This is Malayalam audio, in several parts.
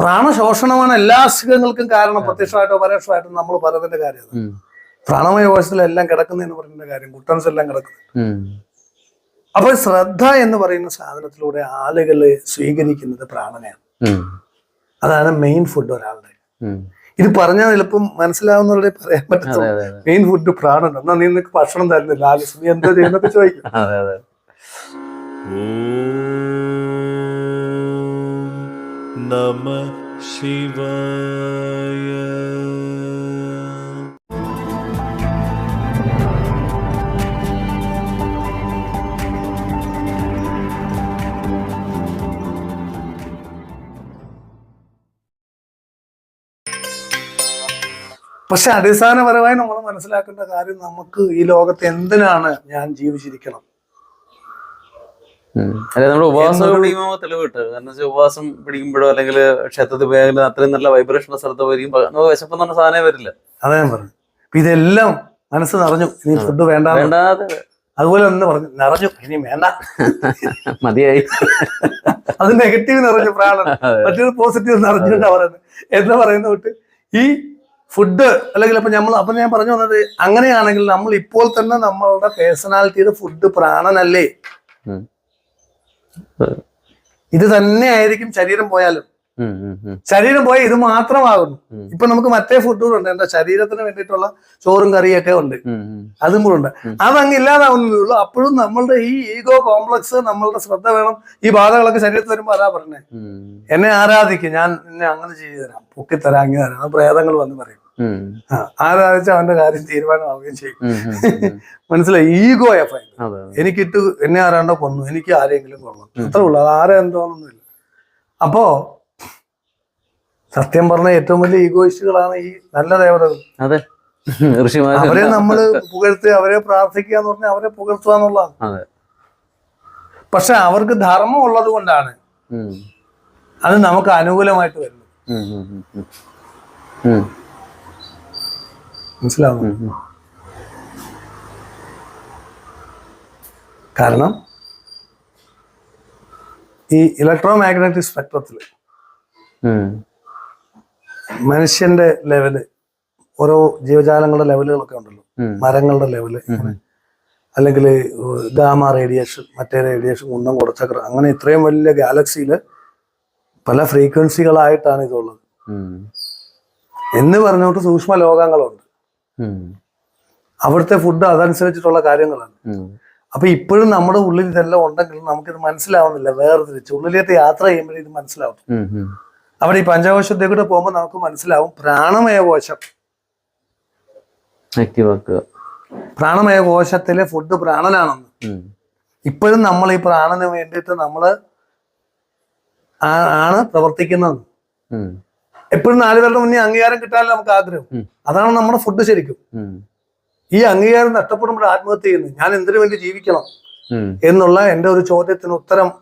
പ്രാണശോഷണമാണ് എല്ലാ അസുഖങ്ങൾക്കും കാരണം പ്രത്യക്ഷമായിട്ടോ പരോക്ഷമായിട്ടോ നമ്മൾ പറയുന്നതിന്റെ കാര്യം. പ്രാണമയ കോശത്തിലെല്ലാം കിടക്കുന്നതെന്ന് പറയുന്ന കാര്യം കുട്ടൻസ് എല്ലാം കിടക്കുന്നു അപ്പൊ അപ്പോൾ ശ്രദ്ധ എന്ന് പറയുന്ന സാധനത്തിലൂടെ ആളുകൾ സ്വീകരിക്കുന്നത് പ്രാണനയാണ്. അതാണ് മെയിൻ ഫുഡ് ഒരാളുടെ. ഇത് പറഞ്ഞാൽ എളുപ്പം മനസ്സിലാവുന്നവരുടെ പറയാൻ അതെ മെയിൻ ഫുഡ് പ്രാണൻ. എന്നാ നീ നിനക്ക് ഭക്ഷണം തരുന്നില്ല. ആലിസ് നീ എന്താ ചെയ്യുന്നൊക്കെ ചോദിക്കും. നമ ശിവായ പക്ഷെ അടിസ്ഥാനപരമായി നമ്മൾ മനസ്സിലാക്കേണ്ട കാര്യം നമുക്ക് ഈ ലോകത്ത് എന്തിനാണ് ഞാൻ ജീവിച്ചിരിക്കണം. അല്ലെ നമ്മുടെ ഉപവാസം പിടിക്കുമ്പോൾ തെളിവ് കാരണം വെച്ചാൽ ഉപവാസം പിടിക്കുമ്പോഴോ അല്ലെങ്കിൽ ക്ഷേത്രത്തിൽ പോയാലും അത്രയും നല്ല വൈബ്രേഷൻ സ്ഥലത്ത് വരും നമുക്ക് വിശപ്പെന്ന് പറഞ്ഞ സാധനമേ വരില്ല. അതെ ഞാൻ പറഞ്ഞു അപ്പൊ ഇതെല്ലാം മനസ്സ് നിറഞ്ഞു. ഇനി ഫുഡ് വേണ്ട വേണ്ടാതെ അതുപോലെ ഒന്ന് പറഞ്ഞു. നിറഞ്ഞു. ഇനി വേണ്ട. മതിയായി. അത് നെഗറ്റീവ് നിറഞ്ഞു പ്രാണൻ. മറ്റൊരു പോസിറ്റീവ് നിറഞ്ഞുകൊണ്ടാ പറയുന്നത്. എന്ന് പറയുന്ന തൊട്ട്? ഈ ഫുഡ് അല്ലെങ്കിൽ അപ്പൊ നമ്മൾ അപ്പൊ ഞാൻ പറഞ്ഞു വന്നത് അങ്ങനെയാണെങ്കിൽ നമ്മൾ ഇപ്പോൾ തന്നെ നമ്മളുടെ പേഴ്സണാലിറ്റിയുടെ ഫുഡ് പ്രാണനല്ലേ. ഇത് തന്നെ ആയിരിക്കും ശരീരം പോയാലും. ശരീരം പോയാൽ ഇത് മാത്രമാകുന്നു. ഇപ്പൊ നമുക്ക് മറ്റേ ഫുഡുകളുണ്ട് എന്താ ശരീരത്തിന് വേണ്ടിയിട്ടുള്ള ചോറും കറിയൊക്കെ ഉണ്ട്. അതും കൂടെ ഉണ്ട്. അതങ്ങ് ഇല്ലാതാവുന്നതേ ഉള്ളൂ അപ്പോഴും നമ്മളുടെ ഈ ഈഗോ കോംപ്ലക്സ് നമ്മളുടെ ശ്രദ്ധ വേണം. ഈ ബാധകളൊക്കെ ശരീരത്തിൽ വരുമ്പോൾ അതാ പറഞ്ഞേ. എന്നെ ആരാധിക്കും. ഞാൻ എന്നെ അങ്ങനെ ചെയ്തു തരാം. പൊക്കിത്തരാം അങ്ങനെ തരാം. പ്രേതങ്ങൾ വന്ന് പറയും. ഉം. ആ ആരാധിച്ച അവന്റെ കാര്യം തീരുമാനമാവുകയും ചെയ്യും. മനസ്സിലായി? ഈഗോ എഫ് അതെ അതെ. എനിക്കിട്ട് എന്നെ ആരാണ്ടോ കൊന്നു എനിക്ക് ആരെങ്കിലും കൊള്ളണം. അത്രേ ഉള്ളൂ. അത് ആരെ എന്തോന്നൊന്നുമില്ല. അപ്പോ സത്യം പറഞ്ഞ ഏറ്റവും വലിയ ഈഗോയിസ്റ്റുകളാണ് ഈ നല്ല ദേവതകൾ. അതെ. അവരെ നമ്മൾ പുകഴ്ത്തുക അവരെ പ്രാർത്ഥിക്കുക എന്ന് പറഞ്ഞാൽ അവരെ പുകഴ്ത്തുക എന്നുള്ളതാണ്. പക്ഷെ അവർക്ക് ധർമ്മം ഉള്ളത് കൊണ്ടാണ് അത് നമുക്ക് അനുകൂലമായിട്ട് വരുന്നത്. മനസ്സിലാവുന്നു. കാരണം ഈ ഇലക്ട്രോ മാഗ്നറ്റിക് സ്പെക്ട്രത്തിൽ. മനുഷ്യന്റെ ലെവൽ ഓരോ ജീവജാലങ്ങളുടെ ലെവലുകളൊക്കെ ഉണ്ടല്ലോ മരങ്ങളുടെ ലെവൽ അല്ലെങ്കിൽ ഗാമ റേഡിയേഷൻ മറ്റേ റേഡിയേഷൻ കുന്നം കൊടുച്ചക്ര അങ്ങനെ ഇത്രയും വലിയ ഗാലക്സിയിൽ പല ഫ്രീക്വൻസികളായിട്ടാണ് ഇതുള്ളത്. എന്ന് പറഞ്ഞോട്ട് സൂക്ഷ്മ ലോകങ്ങളുണ്ട്. അവിടുത്തെ ഫുഡ് അതനുസരിച്ചിട്ടുള്ള കാര്യങ്ങളാണ്. അപ്പൊ ഇപ്പോഴും നമ്മുടെ ഉള്ളിൽ ഇതെല്ലാം ഉണ്ടെങ്കിലും നമുക്കിത് മനസ്സിലാവുന്നില്ല വേർതിരിച്ച്. ഉള്ളിലേക്ക് യാത്ര ചെയ്യുമ്പോഴേ ഇത് മനസ്സിലാവും. അവിടെ ഈ പഞ്ചകോശത്തെ കൂടെ പോകുമ്പോൾ നമുക്ക് മനസ്സിലാവും പ്രാണമയ കോശം. പ്രാണമയ കോശത്തിലെ ഫുഡ് പ്രാണനാണെന്ന്. ഇപ്പോഴും നമ്മൾ ഈ പ്രാണന് വേണ്ടിയിട്ട് നമ്മൾ ആണ് പ്രവർത്തിക്കുന്നത്. ഉം. നാല് പേരുടെ മുന്നേ അംഗീകാരം കിട്ടാനല്ല നമുക്ക് ആഗ്രഹം. അതാണ് നമ്മുടെ ഫുഡ് ശരിക്കും. ഈ അംഗീകാരം നഷ്ടപ്പെടുമ്പോൾ ആത്മഹത്യ ചെയ്യുന്നു ഞാൻ എന്തിനു വേണ്ടി ജീവിക്കണം എന്നുള്ള എന്റെ ഒരു ചോദ്യത്തിന് ഉത്തരം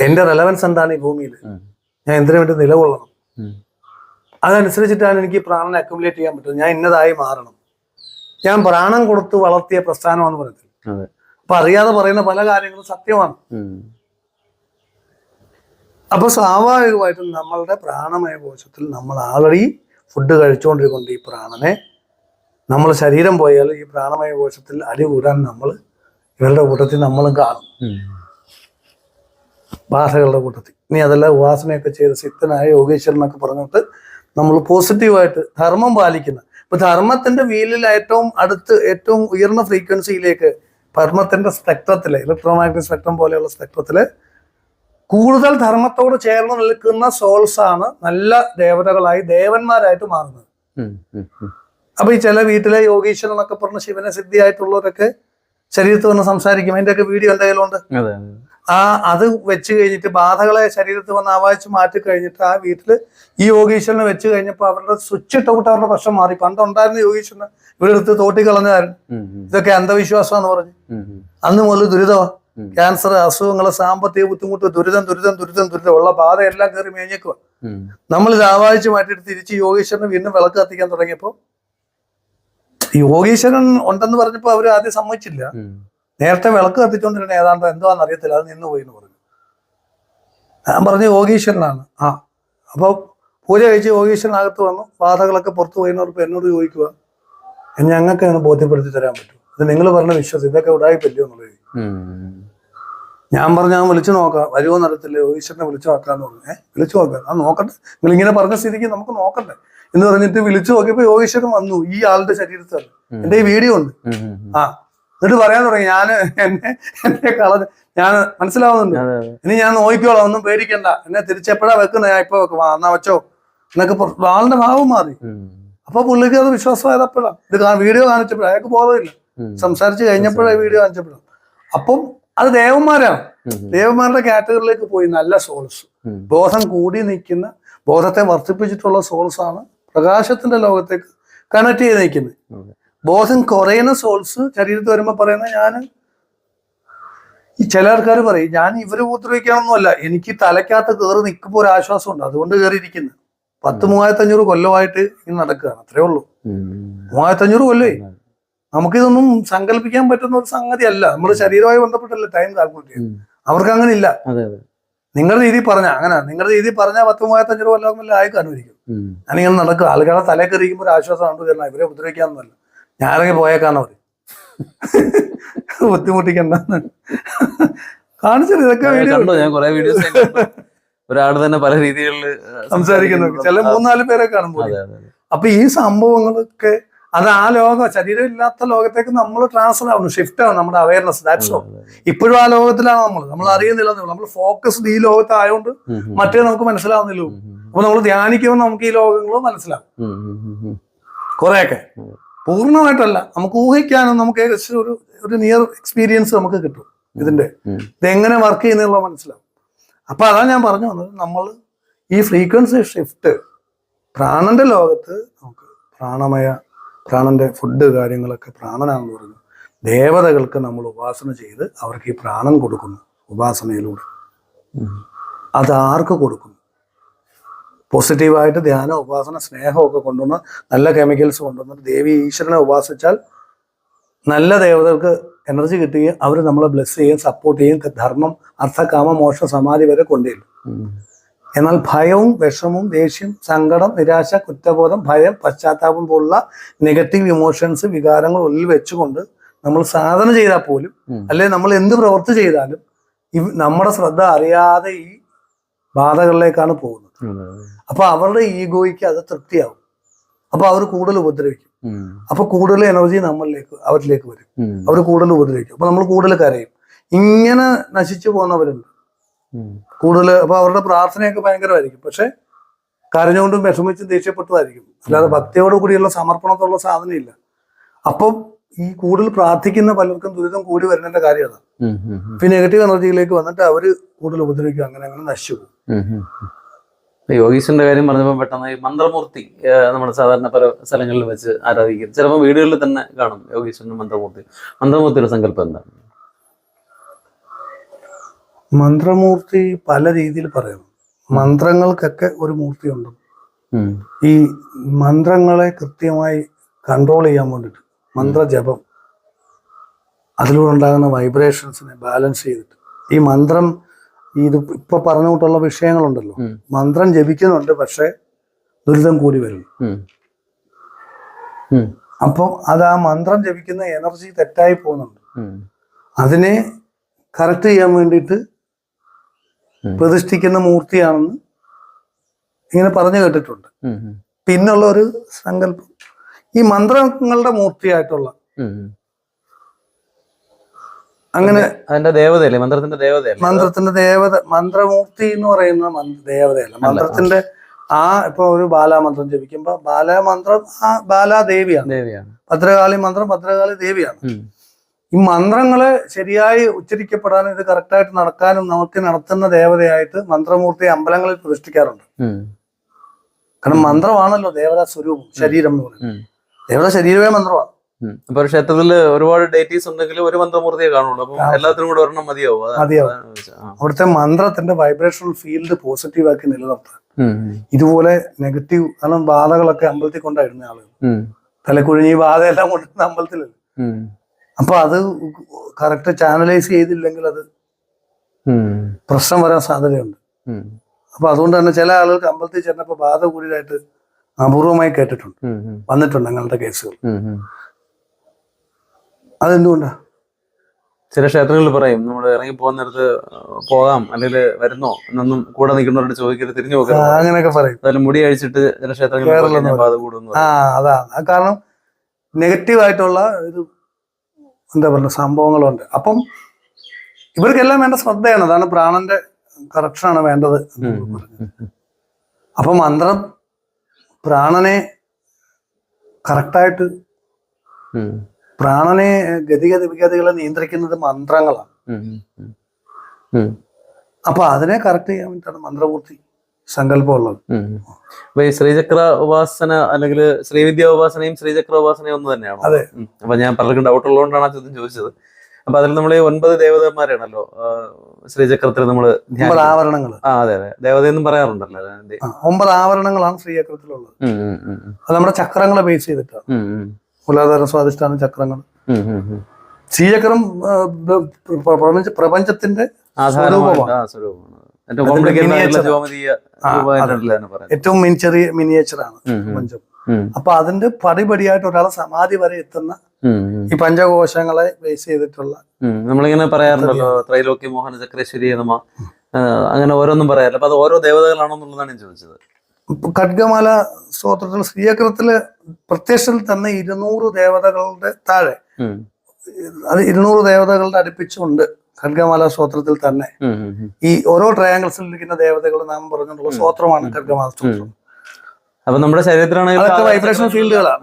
എന്റെ റെലവൻസ് എന്താണ് ഈ ഭൂമിയിൽ? ഞാൻ എന്തിനു വേണ്ടി നിലകൊള്ളണം. അതനുസരിച്ചിട്ടാണ് എനിക്ക് പ്രാണനെ അക്യുമുലേറ്റ് ചെയ്യാൻ പറ്റുന്നത്. ഞാൻ ഇന്നതായി മാറണം. ഞാൻ പ്രാണം കൊടുത്ത് വളർത്തിയ പ്രസ്ഥാനമാണെന്ന് പറയുന്നത്. അപ്പൊ അറിയാതെ പറയുന്ന പല കാര്യങ്ങളും സത്യമാണ്. ഉം. അപ്പൊ സ്വാഭാവികമായിട്ടും നമ്മളുടെ പ്രാണമയ കോശത്തിൽ നമ്മൾ ആൾറെഡി ഫുഡ് കഴിച്ചുകൊണ്ടിരിക്കുന്നുണ്ട് ഈ പ്രാണനെ. നമ്മൾ ശരീരം പോയാൽ ഈ പ്രാണമയ കോശത്തിൽ അടി കൂടാൻ നമ്മൾ ഇവരുടെ കൂട്ടത്തിൽ നമ്മളും കാണും. ഭാഷകളുടെ ബാധകളുടെ കൂട്ടത്തിൽ. ഇനി അതല്ല ഉപാസനയൊക്കെ ചെയ്ത് സിദ്ധനായ യോഗീശ്വരനൊക്കെ പറഞ്ഞിട്ട് നമ്മൾ പോസിറ്റീവായിട്ട് ധർമ്മം പാലിക്കുന്ന. ഇപ്പൊ ധർമ്മത്തിന്റെ വീലിൽ ഏറ്റവും അടുത്ത് ഏറ്റവും ഉയർന്ന ഫ്രീക്വൻസിയിലേക്ക് ധർമ്മത്തിന്റെ സ്പെക്ട്രത്തിൽ ഇലക്ട്രോമാഗ്നറ്റിക് സ്പെക്ട്രം പോലെയുള്ള സ്പെക്ട്രത്തിൽ കൂടുതൽ ധർമ്മത്തോട് ചേർന്ന് നിൽക്കുന്ന സോൾസ് ആണ് നല്ല ദേവതകളായി ദേവന്മാരായിട്ട് മാറുന്നത്. അപ്പൊ ഈ ചില വീട്ടിലെ യോഗീശ്വരൻ എന്നൊക്കെ പറഞ്ഞ ശിവനെ സിദ്ധിയായിട്ടുള്ളവരൊക്കെ ശരീരത്ത് വന്ന് സംസാരിക്കും. അതിന്റെ ഒക്കെ വീഡിയോ എന്തെങ്കിലും ഉണ്ട് ആ അത് വെച്ച് കഴിഞ്ഞിട്ട് ബാധകളെ ശരീരത്തിൽ വന്ന് ആവാഹിച്ച് മാറ്റി കഴിഞ്ഞിട്ട് ആ വീട്ടിൽ ഈ യോഗീശ്വരനെ വെച്ച് കഴിഞ്ഞപ്പോൾ അവരുടെ സ്വിച്ച് ഇട്ടുകൊണ്ട് അവരുടെ പ്രശ്നം മാറി. പണ്ടുണ്ടായിരുന്ന യോഗീശ്വരനെ ഇവിടെ എടുത്ത് തോട്ടി കളഞ്ഞായിരുന്നു ഇതൊക്കെ അന്ധവിശ്വാസം അന്ധവിശ്വാസമാണെന്ന് പറഞ്ഞു. അന്ന് മുതൽ ദുരിതമാണ്. ക്യാൻസർ അസുഖങ്ങൾ സാമ്പത്തിക ബുദ്ധിമുട്ട് ദുരിതം ദുരിതം ദുരിതം ദുരിതം ഉള്ള ബാധയെല്ലാം കയറി മേഞ്ഞേക്കുക നമ്മൾ ഇത് ആവാഹിച്ച് മാറ്റിയിട്ട് തിരിച്ച് യോഗീശ്വരനെ വീണ്ടും വിളക്ക് കത്തിക്കാൻ തുടങ്ങിയപ്പോൾ യോഗീശ്വരൻ ഉണ്ടെന്ന് പറഞ്ഞപ്പോൾ അവർ ആദ്യം സമ്മതിച്ചില്ല. നേരത്തെ വിളക്ക് കത്തിച്ചുകൊണ്ടിരുന്ന ഏതാണ്ട് എന്തോന്ന് അറിയത്തില്ല അത് നിന്ന് പോയി എന്ന് പറഞ്ഞു. ഞാൻ പറഞ്ഞു യോഗീശ്വരനാണ്. ആ അപ്പോൾ പൂജ കഴിച്ച് യോഗീശ്വരനകത്ത് വന്നു. ബാധകളൊക്കെ പുറത്തു പോയിന്നവർക്ക് എന്നോട് ചോദിക്കുക ഞങ്ങൾക്കാണ് ബോധ്യപ്പെടുത്തി തരാൻ പറ്റും ഇത് നിങ്ങൾ പറഞ്ഞ വിശ്വാസം ഇതൊക്കെ ഉണ്ടായി പറ്റുമോ എന്നുള്ളത്. ഞാൻ പറഞ്ഞു ഞാൻ വിളിച്ചു നോക്കാം. വരുമോ നടത്തില്ല ഈശ്വരനെ വിളിച്ചു നോക്കാന്ന് പറഞ്ഞു. ഏഹ് വിളിച്ചു നോക്കാം. ആ നോക്കട്ടെ. നിങ്ങൾ ഇങ്ങനെ പറഞ്ഞ സ്ഥിതിക്ക് നമുക്ക് നോക്കട്ടെ. എന്ന് പറഞ്ഞിട്ട് വിളിച്ചു നോക്കിയപ്പോ യോഗീശ്വരൻ വന്നു. ഈ ആളുടെ ശരീരത്തിൽ. എന്റെ ഈ വീഡിയോ ഉണ്ട്. ആ. എന്നിട്ട് പറയാൻ തുടങ്ങി. ഞാൻ എന്നെ എന്നെ കളഞ്ഞ്. ഞാൻ മനസ്സിലാവുന്നുണ്ട്. ഇനി ഞാൻ നോക്കിക്കോളാം. ഒന്നും പേടിക്കണ്ട. എന്നെ തിരിച്ചെപ്പോഴാ വെക്കുന്നത് ഞാൻ ഇപ്പൊ വെക്കും. എന്നാ വെച്ചോ. എന്നൊക്കെ ആളുടെ ഭാവം മാറി. അപ്പൊ പുള്ളിക്ക് അത് വിശ്വാസമായത് അപ്പോഴാണ് ഇത് വീഡിയോ കാണിച്ചപ്പോഴാണ് അയാൾക്ക് ബോധമില്ല. സംസാരിച്ച് കഴിഞ്ഞപ്പോഴേ വീഡിയോ കാണിച്ചപ്പോഴാണ് അപ്പം അത് ദേവന്മാരാണ്. ദേവന്മാരുടെ കാറ്റഗറിയിലേക്ക് പോയി നല്ല സോൾസ്. ബോധം കൂടി നിൽക്കുന്ന ബോധത്തെ വർദ്ധിപ്പിച്ചിട്ടുള്ള സോൾസ് ആണ് പ്രകാശത്തിന്റെ ലോകത്തേക്ക് കണക്ട് ചെയ്ത് നിൽക്കുന്നത്. ബോധം കുറയുന്ന സോൾസ് ശരീരത്തിൽ വരുമ്പോൾ പറയുന്ന ഞാൻ ഈ ചില ആൾക്കാർ പറയും ഞാൻ ഇവരെ ഉപദ്രവിക്കണമെന്നല്ല എനിക്ക് തലയ്ക്കാത്ത കയറി നിൽക്കുമ്പോൾ ഒരു ആശ്വാസം ഉണ്ട് അതുകൊണ്ട് കയറിയിരിക്കുന്നത് പത്ത് മൂവായിരത്തി അഞ്ഞൂറ് കൊല്ലമായിട്ട് ഇങ്ങനെ നടക്കുകയാണ്. അത്രേ ഉള്ളൂ. മൂവായിരത്തി അഞ്ഞൂറ് കൊല്ലേ? നമുക്കിതൊന്നും സങ്കല്പിക്കാൻ പറ്റുന്ന ഒരു സംഗതി അല്ല നമ്മുടെ ശരീരമായി ബന്ധപ്പെട്ടല്ലേ ടൈം കാൽക്കുലേറ്റ് ചെയ്യുന്നത്. അവർക്ക് അങ്ങനെ ഇല്ല നിങ്ങളുടെ രീതി പറഞ്ഞ അങ്ങനെ. നിങ്ങളുടെ രീതി പറഞ്ഞാൽ പത്ത് മൂവായിരത്തി അഞ്ഞൂറ് കൊല്ലം ആയി കാണുമായിരിക്കും. ഉം. ഞാനിങ്ങനെ നടക്കുക. ആളുകളെ തലേ കയറിയിരിക്കുമ്പോൾ ഒരു ആശ്വാസം കൊണ്ട് തരണം. ഇവരെ ഉപദ്രവിക്കാന്നല്ല ഞാനൊക്കെ പോയേക്കാന്ന് പറയും ബുദ്ധിമുട്ടിക്കണ്ടെന്ന് കാണിച്ചത് ഇതൊക്കെ വീഡിയോ ഒരാൾ തന്നെ പല രീതികളിൽ സംസാരിക്കുന്നു ചില മൂന്നാൽ പേരെ കാണുമ്പോൾ. അപ്പൊ ഈ സംഭവങ്ങളൊക്കെ അത് ആ ലോകം ശരീരം ഇല്ലാത്ത ലോകത്തേക്ക് നമ്മൾ ട്രാൻസ്ഫർ ആവുന്നു. ഷിഫ്റ്റ് ആവും നമ്മുടെ അവയർനെസ് ദാറ്റ്സ് ഓൾ. ഇപ്പോഴും ആ ലോകത്തിലാണ് നമ്മൾ നമ്മൾ അറിയുന്നില്ല നമ്മൾ ഫോക്കസ്ഡ് ഈ ലോകത്ത് ആയതുകൊണ്ട് ഉം, ഉം. മറ്റേ നമുക്ക് മനസ്സിലാവുന്നില്ല. അപ്പൊ നമ്മൾ ധ്യാനിക്കുമ്പോൾ നമുക്ക് ഈ ലോകങ്ങളും മനസ്സിലാവും. കുറെയൊക്കെ. പൂർണമായിട്ടല്ല. നമുക്ക് ഊഹിക്കാനും നമുക്ക് ഏകദേശം ഒരു ഒരു നിയർ എക്സ്പീരിയൻസ് നമുക്ക് കിട്ടും ഇതിന്റെ. ഇതെങ്ങനെ വർക്ക് ചെയ്യുന്നുള്ള മനസ്സിലാവും. അപ്പൊ അതാണ് ഞാൻ പറഞ്ഞു വന്നത്. നമ്മൾ ഈ ഫ്രീക്വൻസി ഷിഫ്റ്റ് പ്രാണന്റെ ലോകത്ത് നമുക്ക് പ്രാണമയ പ്രാണന്റെ ഫുഡ് കാര്യങ്ങളൊക്കെ പ്രാണനാണെന്ന് പറഞ്ഞു ദേവതകൾക്ക് നമ്മൾ ഉപാസന ചെയ്ത് അവർക്ക് ഈ പ്രാണൻ കൊടുക്കുന്നു ഉപാസനയിലൂടെ. അത് ആർക്ക് കൊടുക്കുന്നു പോസിറ്റീവായിട്ട് ധ്യാനം ഉപാസന സ്നേഹമൊക്കെ കൊണ്ടുവന്ന് നല്ല കെമിക്കൽസ് കൊണ്ടുവന്നിട്ട് ദേവി ഈശ്വരനെ ഉപാസിച്ചാൽ നല്ല ദേവതകൾക്ക് എനർജി കിട്ടുകയും അവർ നമ്മളെ ബ്ലെസ് ചെയ്യുകയും സപ്പോർട്ട് ചെയ്യുകയും ധർമ്മം അർത്ഥകാമ മോക്ഷ സമാധി വരെ കൊണ്ടുവരും. എന്നാൽ ഭയവും വിഷമവും ദേഷ്യം സങ്കടം നിരാശ കുറ്റബോധം ഭയം പശ്ചാത്താപം പോലുള്ള നെഗറ്റീവ് ഇമോഷൻസ് വികാരങ്ങൾ ഉള്ളിൽ വെച്ചുകൊണ്ട് നമ്മൾ സാധന ചെയ്താൽ പോലും അല്ലെങ്കിൽ അല്ലെ നമ്മൾ എന്ത് പ്രവൃത്തി ചെയ്താലും ഈ നമ്മുടെ ശ്രദ്ധ അറിയാതെ ഈ ബാധകളിലേക്കാണ് പോകുന്നത്. അപ്പൊ അവരുടെ ഈഗോയ്ക്ക് അത് തൃപ്തിയാവും. അപ്പൊ അവർ കൂടുതൽ ഉപദ്രവിക്കും. അപ്പൊ കൂടുതൽ എനർജി നമ്മളിലേക്ക് അവരിലേക്ക് വരും. അവർ കൂടുതൽ ഉപദ്രവിക്കും. അപ്പൊ നമ്മൾ കൂടുതൽ കരയും. ഇങ്ങനെ നശിച്ചു പോകുന്നവരുണ്ട്. കൂടുതൽ അപ്പൊ അവരുടെ പ്രാർത്ഥനയൊക്കെ ഭയങ്കരമായിരിക്കും. പക്ഷെ കരഞ്ഞുകൊണ്ടും വിഷമിച്ചും ദേഷ്യപ്പെട്ടതായിരിക്കും. അല്ലാതെ ഭക്തിയോട് കൂടിയുള്ള സമർപ്പണത്തുള്ള സാധനമില്ല അപ്പം ഈ കൂടുതൽ പ്രാർത്ഥിക്കുന്ന പലർക്കും ദുരിതം കൂടി വരുന്നതിന്റെ കാര്യമാണ്. ഇപ്പൊ നെഗറ്റീവ് എനർജിയിലേക്ക് വന്നിട്ട് അവർ കൂടുതൽ ഉപദ്രവിക്കും. അങ്ങനെ അങ്ങനെ നശിച്ചു പോകും യോഗീശ്വരന്റെ കാര്യം പറഞ്ഞപ്പോൾ പെട്ടെന്ന് ഈ മന്ത്രമൂർത്തി നമ്മൾ സാധാരണ പല സ്ഥലങ്ങളിൽ വെച്ച് ആരാധിക്കും. ചിലപ്പോൾ വീടുകളിൽ തന്നെ കാണും യോഗീശ്വരന്റെ മന്ത്രമൂർത്തി. മന്ത്രമൂർത്തിയുടെ സങ്കല്പം എന്താണ്? മന്ത്രമൂർത്തി പല രീതിയിൽ പറയുന്നു. മന്ത്രങ്ങൾക്കൊക്കെ ഒരു മൂർത്തി ഉണ്ട് ഈ മന്ത്രങ്ങളെ കൃത്യമായി കൺട്രോൾ ചെയ്യാൻ വേണ്ടിയിട്ട് മന്ത്രജപം അതിലൂടെ ഉണ്ടാകുന്ന വൈബ്രേഷൻസിനെ ബാലൻസ് ചെയ്തിട്ട്. ഈ മന്ത്രം ഇത് ഇപ്പൊ പറഞ്ഞുകൊണ്ടുള്ള വിഷയങ്ങളുണ്ടല്ലോ. മന്ത്രം ജപിക്കുന്നുണ്ട് പക്ഷെ ദുരിതം കൂടി വരുന്നു. അപ്പം അത് ആ മന്ത്രം ജപിക്കുന്ന എനർജി തെറ്റായി പോകുന്നുണ്ട്. അതിനെ കറക്റ്റ് ചെയ്യാൻ വേണ്ടിയിട്ട്. പ്രതിഷ്ഠിക്കുന്ന മൂർത്തിയാണെന്ന് ഇങ്ങനെ പറഞ്ഞു കേട്ടിട്ടുണ്ട്. പിന്നുള്ള ഒരു സങ്കല്പം. ഈ മന്ത്രങ്ങളുടെ മൂർത്തിയായിട്ടുള്ള. അങ്ങനെ അതിന്റെ ദേവതയല്ലേ? മന്ത്രത്തിന്റെ ദേവതയല്ലേ? മന്ത്രത്തിന്റെ ദേവത മന്ത്രമൂർത്തി എന്ന് പറയുന്ന ദേവതയല്ല. മന്ത്രത്തിന്റെ ആ ഇപ്പൊ ഒരു ബാലാമന്ത്രം ജപിക്കുമ്പോ ബാലാമന്ത്രം ആ ബാലാദേവിയാണ്. ദേവിയാണ്. ഭദ്രകാളി മന്ത്രം ഭദ്രകാളി ദേവിയാണ്. ഈ മന്ത്രങ്ങളെ ശരിയായി ഉച്ചരിക്കപ്പെടാനും ഇത് കറക്റ്റായിട്ട് നടക്കാനും നമുക്ക് നടത്തുന്ന ദേവതയായിട്ട് മന്ത്രമൂർത്തി അമ്പലങ്ങളിൽ പ്രതിഷ്ഠിക്കാറുണ്ട്. കാരണം മന്ത്രമാണല്ലോ ദേവതാ സ്വരൂപം ശരീരം എന്ന് പറയുന്നത്. ദേവതാ ശരീരമേ മന്ത്രമാണ്. അപ്പൊ ക്ഷേത്രത്തിൽ ക്ഷേത്രത്തിൽ ഒരുപാട് ഡേറ്റീസ് ഉണ്ടെങ്കിൽ ഒരു മന്ത്രമൂർത്തിയെ കാണുള്ളൂ. അപ്പൊ എല്ലാത്തിനും കൂടെ ഒരെണ്ണം മതിയാവും. മതിയാവും. അവിടുത്തെ മന്ത്രത്തിന്റെ വൈബ്രേഷണൽ ഫീൽഡ് പോസിറ്റീവാക്കി നിലനിർത്താൻ നിലനിർത്തുക. ഇതുപോലെ നെഗറ്റീവ് കാരണം ബാധകളൊക്കെ അമ്പലത്തിൽ കൊണ്ടായിരുന്ന ആളുകൾ. തലക്കുഴിഞ്ഞ് ഈ ബാധയെല്ലാം കൊണ്ടുവരുന്ന അമ്പലത്തിലല്ല. അപ്പൊ അത് കറക്റ്റ് ചാനലൈസ് ചെയ്തില്ലെങ്കിൽ അത്. പ്രശ്നം വരാൻ സാധ്യതയുണ്ട്. അപ്പൊ അതുകൊണ്ട് തന്നെ ചില ആളുകൾക്ക് അമ്പലത്തിൽ ചെന്നപ്പോൾ ബാധ അപൂർവമായി കേട്ടിട്ടുണ്ട്. വന്നിട്ടുണ്ട് അങ്ങനത്തെ കേസുകൾ. അതെന്തുകൊണ്ടാ? ചില ക്ഷേത്രങ്ങളിൽ പറയും നമ്മൾ ഇറങ്ങി പോകുന്നിടത്ത് പോകാം അല്ലെങ്കിൽ വരുന്നോ? എന്നൊന്നും കൂടെ നിൽക്കുന്നവരോട് ചോദിക്കരുത് തിരിഞ്ഞു നോക്കാം അങ്ങനെയൊക്കെ പറയും. മുടി അഴിച്ചിട്ട് ചില ക്ഷേത്രങ്ങളിൽ ബാധ കൂടുന്നു ആ അതാണ്. അത് കാരണം നെഗറ്റീവ് ആയിട്ടുള്ള ഒരു എന്താ പറയുക സംഭവങ്ങളുണ്ട്. അപ്പം ഇവർക്കെല്ലാം വേണ്ട ശ്രദ്ധയാണ്. അതാണ് പ്രാണന്റെ കറക്ഷനാണ് വേണ്ടത്. അപ്പം മന്ത്രം പ്രാണനെ കറക്റ്റായിട്ട് പ്രാണനെ ഗതിഗതി വിഗതികളെ നിയന്ത്രിക്കുന്നത് മന്ത്രങ്ങളാണ്. അപ്പൊ അതിനെ കറക്റ്റ് ചെയ്യാൻ വേണ്ടിയിട്ടാണ് മന്ത്രപൂർത്തി സങ്കല്പമുള്ളത്. അപ്പൊ ഈ ശ്രീചക്ര ഉപാസന അല്ലെങ്കിൽ ശ്രീവിദ്യ ഉപാസനയും ശ്രീചക്ര ഉപാസനയും ഒന്ന് തന്നെയാണോ അതെ. അപ്പൊ ഞാൻ പലർക്കും ഡൗട്ട് ഉള്ളതുകൊണ്ടാണ് ആ ചോദ്യം ചോദിച്ചത് അപ്പൊ അതിൽ നമ്മൾ ഈ ഒൻപത് ദേവതമാരാണല്ലോ ശ്രീചക്രത്തിൽ നമ്മൾ ഒമ്പത് ആവരണങ്ങൾ ആ അതെ അതെ ദേവതയെന്നും പറയാറുണ്ടല്ലോ. ഒമ്പത് ആവരണങ്ങളാണ് ശ്രീചക്രത്തിലുള്ളത്. അത് നമ്മുടെ ചക്രങ്ങളെ ബേസ് ചെയ്തിട്ടാണ്. മൂലാധാര സ്വാധിഷ്ഠാന ചക്രങ്ങൾ. ശ്രീചക്രം പ്രപഞ്ചത്തിന്റെ സ്വരൂപമാണ്. ഏറ്റവും ചെറിയ മിനിയേച്ചറാണ് ഉം, അപ്പൊ അതിന്റെ പടിപടിയായിട്ട് ഒരാളെ സമാധി വരെ എത്തുന്ന. ഈ പഞ്ചകോശങ്ങളെ ബേസ് ചെയ്തിട്ടുള്ള. നമ്മളിങ്ങനെ പറയാറുണ്ടല്ലോ ത്രൈലോക്യ മോഹന ചക്രേശ്വരി നമ അങ്ങനെ ഓരോന്നും പറയാറില്ല. അപ്പൊ അത് ഓരോ ദേവതകളാണോന്നുള്ളതാണ് ഞാൻ ചോദിച്ചത്. ഖഡ്ഗമാല സ്തോത്രത്തിൽ ശ്രീചക്രത്തിൽ പ്രത്യക്ഷത്തിൽ തന്നെ ഇരുന്നൂറ് ദേവതകളുടെ താഴെ അത് ഇരുന്നൂറ് ദേവതകളുടെ അടുപ്പിച്ചുണ്ട് ഖഡ്ഗമാല സ്തോത്രത്തിൽ തന്നെ. ഈ ഓരോ ട്രയാങ്കിൾസിൽ ഇരിക്കുന്ന ദേവതകൾ നാം പറഞ്ഞിട്ടുള്ള സ്തോത്രമാണ് ഖഡ്ഗമാല സ്തോത്രം. അപ്പൊ നമ്മുടെ ശരീരത്തിലാണ് വൈബ്രേഷൻ ഫീൽഡുകളാണ്.